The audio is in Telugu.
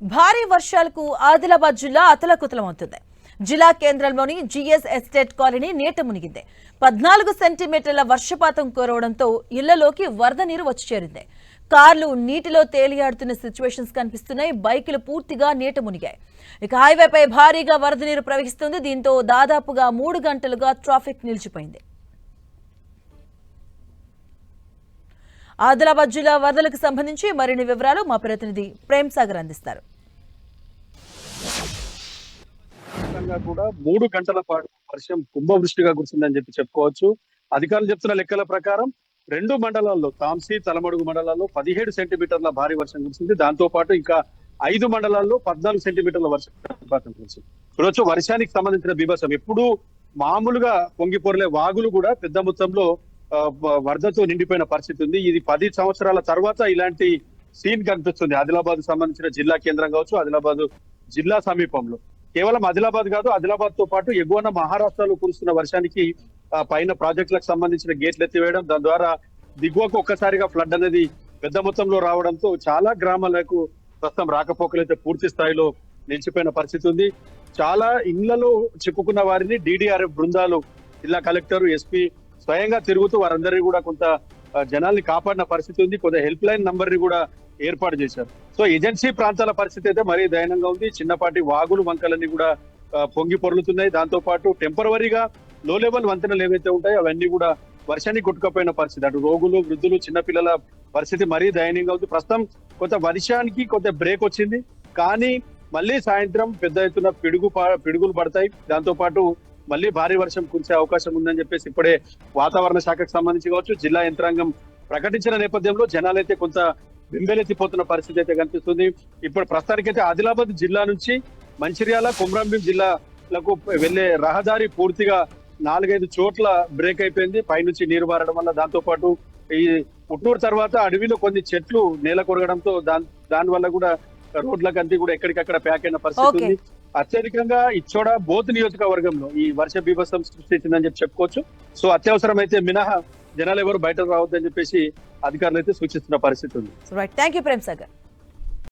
భారీ వర్షాలకు ఆదిలాబాద్ జిల్లా అతలకుతలమవుతుంది. జిల్లా కేంద్రంలోని జిఎస్ ఎస్టేట్ కాలనీ నీట మునిగింది. పద్నాలుగు సెంటీమీటర్ల వర్షపాతం కురవడంతో ఇళ్ళలోకి వరద నీరు వచ్చి చేరింది. కార్లు నీటిలో తేలియాడుతున్న సిచ్యువేషన్స్ కనిపిస్తున్నాయి. బైకులు పూర్తిగా నీట మునిగాయి. ఇక హైవేపై భారీగా వరద నీరు ప్రవహిస్తుంది. దీంతో దాదాపుగా మూడు గంటలుగా ట్రాఫిక్ నిలిచిపోయింది. ఆదిలాబాద్ జిల్లా వరదలకు సంబంధించి మరిన్ని వివరాలు మా ప్రతినిధి ప్రేమ్ సాగర్ అందిస్తారు. కూడా మూడు గంటల పాటు వర్షం కుంభవృష్టిగా కురిసిందని చెప్పి చెప్పుకోవచ్చు. అధికారులు చెప్తున్న లెక్కల ప్రకారం రెండు మండలాల్లో తాంసీ తలమడుగు మండలాల్లో పదిహేడు సెంటీమీటర్ల భారీ వర్షం కురిసింది. దాంతో పాటు ఇంకా ఐదు మండలాల్లో పద్నాలుగు సెంటీమీటర్ల వర్షపాతం కురిసింది. ఈరోజు వర్షానికి సంబంధించిన బీభత్సం ఎప్పుడు మామూలుగా పొంగిపొరలే వాగులు కూడా పెద్ద మొత్తంలో వరదతో నిండిపోయిన పరిస్థితి ఉంది. ఇది పది సంవత్సరాల తర్వాత ఇలాంటి సీన్ కనిపిస్తుంది. ఆదిలాబాద్ సంబంధించిన జిల్లా కేంద్రం కావచ్చు ఆదిలాబాద్ జిల్లా సమీపంలో. కేవలం ఆదిలాబాద్ కాదు ఆదిలాబాద్తో పాటు ఎగువన మహారాష్ట్రలో కురుస్తున్న వర్షానికి పైన ప్రాజెక్టులకు సంబంధించిన గేట్లు ఎత్తివేయడం దాని ద్వారా దిగువకు ఒక్కసారిగా ఫ్లడ్ అనేది పెద్ద మొత్తంలో రావడంతో చాలా గ్రామాలకు ప్రస్తుతం రాకపోకలైతే పూర్తి స్థాయిలో నిలిచిపోయిన పరిస్థితి ఉంది. చాలా ఇళ్ళలో చిక్కుకున్న వారిని డిడిఆర్ఎఫ్ బృందాలు జిల్లా కలెక్టర్ ఎస్పీ స్వయంగా తిరుగుతూ వారందరినీ కూడా కొంత జనాల్ని కాపాడిన పరిస్థితి ఉంది. కొంత హెల్ప్ లైన్ నంబర్ని కూడా ఏర్పాటు చేశారు. సో ఏజెన్సీ ప్రాంతాల పరిస్థితి అయితే మరీ దయనంగా ఉంది. చిన్నపాటి వాగులు వంకలన్నీ కూడా పొంగి పొరులుతున్నాయి. దాంతో పాటు టెంపరవరీగా లో లెవెల్ వంతెనలు ఏవైతే ఉంటాయో అవన్నీ కూడా వర్షానికి కొట్టుకపోయిన పరిస్థితి. అటు రోగులు వృద్ధులు చిన్నపిల్లల పరిస్థితి మరీ దయనీయంగా ఉంది. ప్రస్తుతం కొంత వర్షానికి కొంత బ్రేక్ వచ్చింది. కానీ మళ్ళీ సాయంత్రం పెద్ద ఎత్తున పిడుగు పిడుగులు పడతాయి. దాంతో పాటు మళ్ళీ భారీ వర్షం కురిసే అవకాశం ఉందని చెప్పేసి ఇప్పుడే వాతావరణ శాఖకు సంబంధించి కావచ్చు జిల్లా యంత్రాంగం ప్రకటించిన నేపథ్యంలో జనాలైతే కొంత బింబెలెత్తిపోతున్న పరిస్థితి అయితే కనిపిస్తుంది. ఇప్పుడు ప్రస్తుతానికైతే ఆదిలాబాద్ జిల్లా నుంచి మంచిర్యాల కొమరంభీం జిల్లాలకు వెళ్ళే రహదారి పూర్తిగా నాలుగైదు చోట్ల బ్రేక్ అయిపోయింది. పైనుంచి నీరు పారడం వల్ల దాంతో పాటు ఈ పుట్టూరు తర్వాత అడవిలో కొన్ని చెట్లు నేల కొరగడంతో దాని దాని వల్ల కూడా రోడ్లకు అంతా కూడా ఎక్కడికక్కడ ప్యాక్ అయిన పరిస్థితి. ఉంది. అత్యధికంగా ఇచ్చోడ బోత్ నియోజకవర్గంలో ఈ వర్ష బీభత్సం సృష్టించిందని చెప్పి చెప్పుకోవచ్చు. సో అత్యవసరమైతే మినహా జనాలు ఎవరు బయటకు రావద్దని చెప్పేసి అధికారులు అయితే సూచిస్తున్న పరిస్థితి ఉంది. Right thank you Prem Sagar